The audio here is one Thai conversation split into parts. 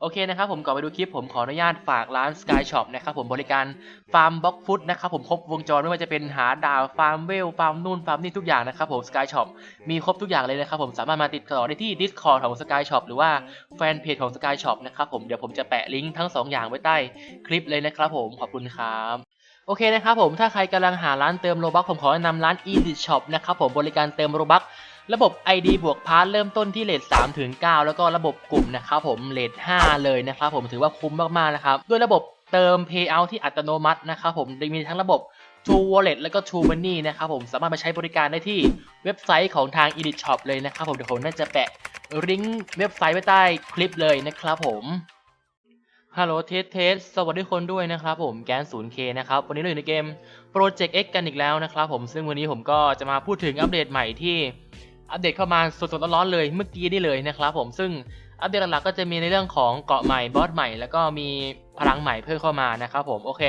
โอเคนะครับผมก่อนไปดูคลิปผมขออนุญาตฝากร้าน Sky Shop นะครับผมบริการฟาร์มบล็อกฟุตนะครับผมครบวงจรไม่ว่าจะเป็นหาดาวฟาร์มเวลฟาร์มนู่นฟาร์มนี่ทุกอย่างนะครับผม Sky Shop มีครบทุกอย่างเลยนะครับผมสามารถมาติดต่อได้ที่ Discord ของ Sky Shop หรือว่าแฟนเพจของ Sky Shop นะครับผมเดี๋ยวผมจะแปะลิงก์ทั้งสองอย่างไว้ใต้คลิปเลยนะครับผมขอบคุณครับโอเคนะครับผมถ้าใครกำลังหาร้านเติมโลบัคผมขอแนะนำร้าน Edit Shop นะครับผมบริการเติมโลบัค ระบบ ID บวกพาร์ทเริ่มต้นที่เลท3ถึง9แล้วก็ระบบกลุ่มนะครับผมเลท5เลยนะครับผมถือว่าคุ้มมากๆนะครับด้วยระบบเติม Payout ที่อัตโนมัตินะครับผมมีทั้งระบบ True Wallet แล้วก็ True Money นะครับผมสามารถมาใช้บริการได้ที่เว็บไซต์ของทาง Edit Shop เลยนะครับผมเดี๋ยวผมน่าจะแปะลิงก์เว็บไซต์ไว้ใต้คลิปเลยนะครับผมฮัลโหลเทสเทสสวัสดีคนด้วยนะครับผมแกน 0K นะครับ วันนี้เราอยู่ในเกม Project X กันอีกแล้วนะครับผมซึ่งวันนี้ผมก็จะมาพูดถึงอัปเดตใหม่ที่ อัปเดตเข้ามาสดๆร้อนๆเลยเมื่อกี้นี่เลยนะครับผมซึ่งอัปเดตหลักๆก็จะมีในเรื่องของเกาะใหม่บอสใหม่ แล้วก็มีพลังใหม่เพิ่มเข้ามานะครับผมโอเค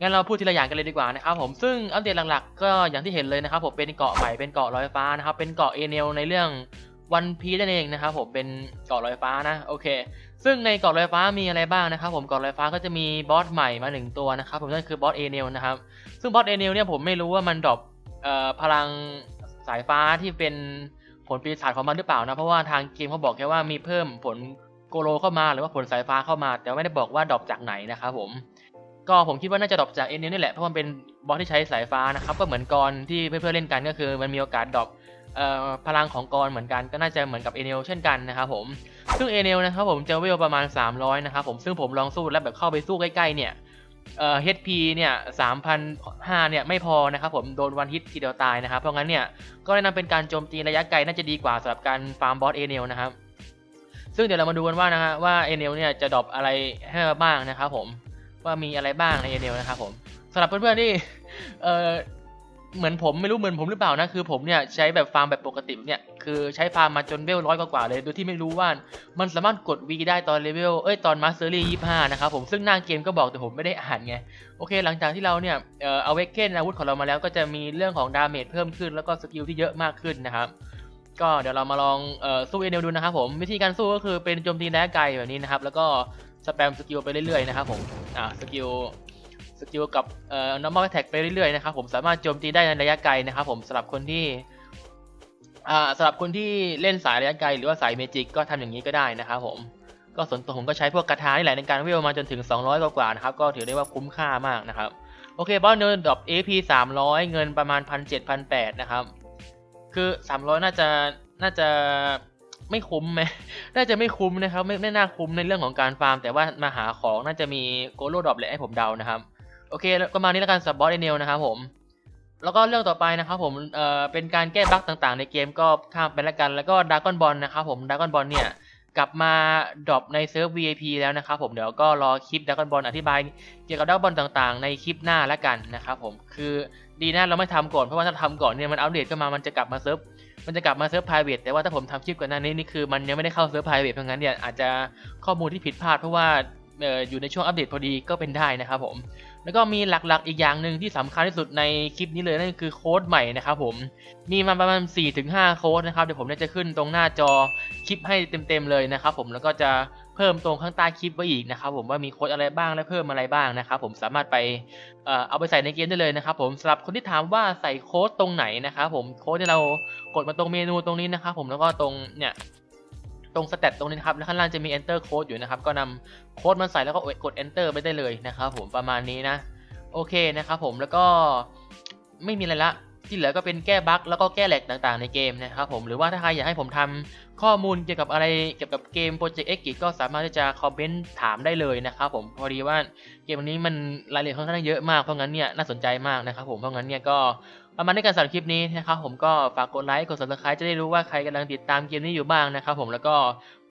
งั้นเราพูดทีละอย่างกันเลยดีกว่านะครับผมซึ่งอัปเดตหลักๆ ก็อย่างที่เห็นเลยนะครับผมเป็นเกาะใหม่เป็นเกาะลอยฟ้านะครับเป็นเกาะเอเนลในเรื่องวันพีนั่นเองนะครับผมเป็นเกาะลอยฟ้านะโอเค ซึ่งในเกาะลอยฟ้ามีอะไรบ้างนะครับผมเกาะลอยฟ้าก็จะมีบอสใหม่มาหนึ่งตัวนะครับผมนั่นคือบอสเอเนลนะครับซึ่งบอสเอเนลเนี่ยผมไม่รู้ว่ามันดรอปพลัง สายฟ้าที่เป็นผลปีศาจของมันหรือเปล่านะ เพราะว่าทางเกมเขาบอกแค่ว่ามีเพิ่มผลโกโลเข้ามาหรือว่าผลสายฟ้าเข้ามา แต่ไม่ได้บอกว่าดรอปจากไหนนะครับผม ก็ผมคิดว่าน่าจะดรอปจากเอเนลนี่แหละเพราะมันเป็นบอสที่ใช้สายฟ้านะครับก็เหมือนกรที่เพื่อนๆเล่นกันก็คือ มันมีโอกาสดรอปพลังของกรเหมือนกันก็น่าจะเหมือนกับเอเนลเช่นกันนะครับผมซึ่งเอเนลนะครับผมจะเวลประมาณ 300 นะครับผมซึ่งผมลองสู้แล้วแบบเข้าไปสู้ใกล้ๆเนี่ย เอ่อ HP เนี่ย3,005เนี่ยไม่พอนะครับผมโดนวันฮิตทีเดียวตายนะครับ เพราะงั้นเนี่ยก็แนะนำเป็นการโจมตีระยะไกลน่าจะดีกว่าสำหรับการฟาร์มบอสเอเนลนะครับ ซึ่งเดี๋ยวเรามาดูกันว่านะฮะว่าเอเนลเนี่ยจะดรอปอะไรให้มาบ้างนะครับผมว่ามีอะไรบ้างในเอเนลนะครับผมสำหรับเพื่อนๆที่เอ่อ เหมือนผมไม่รู้เหมือนผมหรือเปล่านะคือผมเนี่ยใช้แบบฟาร์มแบบปกติเนี่ยคือใช้ฟาร์มมาจนเวลร้อยกว่าๆเลยโดยที่ไม่รู้ว่ามันสามารถกด V ได้ตอนเลเวลเอ้ยตอนมาสเตอรี่ยี่ห้านะครับผมซึ่งหน้าเกมก็บอกแต่ผมไม่ได้อ่านไงโอเค หลังจากที่เราเนี่ยเอ่อเอาเวกเกนอาวุธของเรามาแล้วก็จะมีเรื่องของดาเมจเพิ่มขึ้นแล้วก็สกิลที่เยอะมากขึ้นนะครับก็เดี๋ยวเรามาลองเอ่อสู้เอเนลดูนะครับผมวิธีการสู้ก็คือเป็นโจมตีระยะไกลแบบนี้นะครับแล้วก็สแปมสกิลไปเรื่อยๆนะครับผมอ่าสกิล สกิลกับเอ่อ normal attack ไปเรื่อยๆนะครับผมสามารถโจมตีได้ในระยะไกลนะครับผมสำหรับคนที่อ่าสำหรับคนที่เล่นสายระยะไกลหรือว่าสายเมจิกก็ทำอย่างนี้ก็ได้นะครับผมก็ส่วนตัวผมก็ใช้พวกกระทานี่แหละในการเวลมาจนถึง 200 กว่าๆนะครับก็ถือได้ว่าคุ้มค่ามากนะครับโอเคบอสเนินดรอป AP 300 เงินประมาณ 1,700 1,800นะครับคือ 300 น่าจะน่าจะไม่คุ้มไหมน่าจะไม่คุ้มนะครับ ไม่ไม่น่าคุ้มในเรื่องของการฟาร์ม แต่ว่ามาหาของน่าจะมีโกโลดรอปแหละให้ผมเดานะครับ โอเคแล้วก็มานี้แล้วกันสับบอสเอเนลนะครับผม แล้วก็เรื่องต่อไปนะครับผมเอ่อเป็นการแก้บั๊กต่างๆ ในเกมก็ข้ามไปแล้วกัน แล้วก็ดากอนบอลนะครับผมดากอนบอลเนี่ยกลับมาดรอปในเซิร์ฟ VIP แล้วนะครับผมเดี๋ยวก็รอคลิปดากอนบอลอธิบายเกี่ยวกับดากอนบอลต่างๆ ในคลิปหน้าแล้วกันนะครับผมคือดีนะเราไม่ทำก่อนเพราะว่าถ้าทำก่อนเนี่ยมันอัปเดตขึ้นมามันจะกลับมาเซิร์ฟมันจะกลับมาเซิร์ฟ private แต่ว่าถ้าผมทำคลิปก่อนหน้านี้นี่คือมันยังไม่ได้เข้าเซิร์ฟ private เพราะงั้นเนี่ยอาจจะข้อมูลที่ผิดพลาดเพราะว่า อยู่ในช่วงอัปเดตพอดีก็เป็นได้นะครับผม แล้วก็มีหลักๆอีกอย่างหนึ่งที่สำคัญที่สุดในคลิปนี้เลยนั่นคือโค้ดใหม่นะครับผม มีมาประมาณ 4-5 โค้ดนะครับ เดี๋ยวผมจะขึ้นตรงหน้าจอคลิปให้เต็มๆเลยนะครับผม แล้วก็จะเพิ่มตรงข้างใต้คลิปไว้อีกนะครับผมว่ามีโค้ดอะไรบ้างและเพิ่มอะไรบ้างนะครับผมสามารถไปเอาไปใส่ในเกมได้เลยนะครับผมสำหรับคนที่ถามว่าใส่โค้ดตรงไหนนะครับผมโค้ดที่เรากดมาตรงเมนูตรงนี้นะครับผมแล้วก็ตรงเนี่ย ตรงสเตตตรงนี้นะครับแล้วข้างล่างจะมี enter code อยู่นะครับ ก็นำโค้ดมาใส่แล้วก็กด enter ไปได้เลยนะครับผมประมาณนี้นะ โอเคนะครับผมแล้วก็ไม่มีอะไรละที่เหลือก็เป็นแก้บั๊กแล้วก็แก้แหลกต่างๆในเกมนะครับผมหรือว่าถ้าใครอยากให้ผมทำข้อมูลเกี่ยวกับอะไรเกี่ยวกับเกม Project X ก็สามารถที่จะคอมเมนต์ถามได้เลยนะครับผมพอดีว่าเกมนี้มันรายละเอียดค่อนข้างเยอะมากเพราะงั้นเนี่ยน่าสนใจมากนะครับผมเพราะงั้นเนี่ยก็ ประมาณในการสำหรับคลิปนี้นะครับผมก็ฝากกดไลค์กด subscribe จะได้รู้ว่าใครกำลังติดตามเกมนี้อยู่บ้างนะครับผมแล้วก็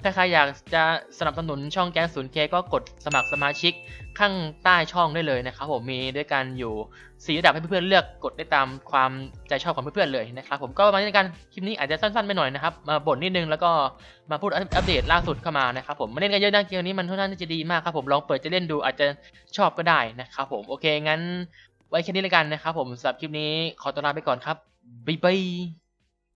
ถ้าใครอยากจะสนับสนุนช่องแก๊งศูนย์เคก็กดสมัครสมาชิกข้างใต้ช่องได้เลยนะครับผมมีด้วยกันอยู่ 4 ระดับให้เพื่อนๆเลือกกดได้ตามความใจชอบของเพื่อนๆเลยนะครับผมก็ประมาณนี้การคลิปนี้อาจจะสั้นๆไปหน่อยนะครับมาบ่นนิดนึงแล้วก็มาพูดอัปเดตล่าสุดเข้ามานะครับผมมาเล่นกันเยอะนะเกมนี้มันค่อนข้างจะดีมากครับผมลองเปิดจะเล่นดูอาจจะชอบก็ได้นะครับผมโอเคงั้น ไว้แค่นี้แล้วกันนะครับผมสำหรับคลิปนี้ขอตัวลาไปก่อนครับบ๊ายบาย